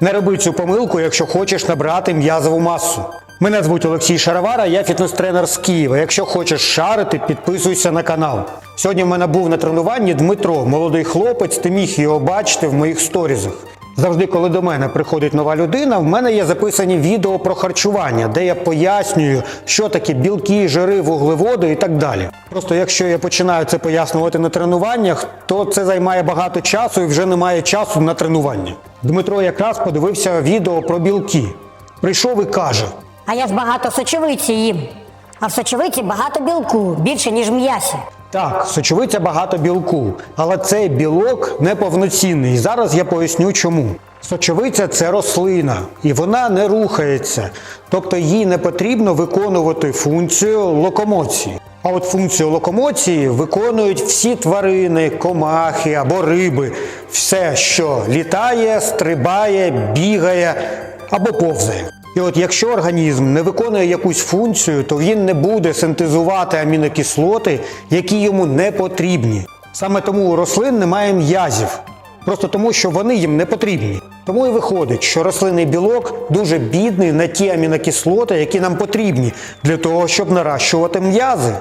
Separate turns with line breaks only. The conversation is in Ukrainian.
Не роби цю помилку, якщо хочеш набрати м'язову масу. Мене звуть Олексій Шаровара, я фітнес-тренер з Києва. Якщо хочеш шарити, підписуйся на канал. Сьогодні в мене був на тренуванні Дмитро, молодий хлопець, ти міг його бачити в моїх сторізах. Завжди, коли до мене приходить нова людина, в мене є записані відео про харчування, де я пояснюю, що таке білки, жири, вуглеводи і так далі. Просто якщо я починаю це пояснювати на тренуваннях, то це займає багато часу і вже немає часу на тренування. Дмитро якраз подивився відео про білки. Прийшов і каже:
А я ж багато сочевиці їм. А в сочевиці багато білку, більше, ніж в м'ясі.
Так, сочовиця багато білку, але цей білок неповноцінний. Зараз я поясню чому. Сочовиця це рослина, і вона не рухається, тобто їй не потрібно виконувати функцію локомоції. А от функцію локомоції виконують всі тварини, комахи або риби, все, що літає, стрибає, бігає або повзає. І от якщо організм не виконує якусь функцію, то він не буде синтезувати амінокислоти, які йому не потрібні. Саме тому у рослин немає м'язів, просто тому, що вони їм не потрібні. Тому і виходить, що рослинний білок дуже бідний на ті амінокислоти, які нам потрібні для того, щоб наращувати м'язи.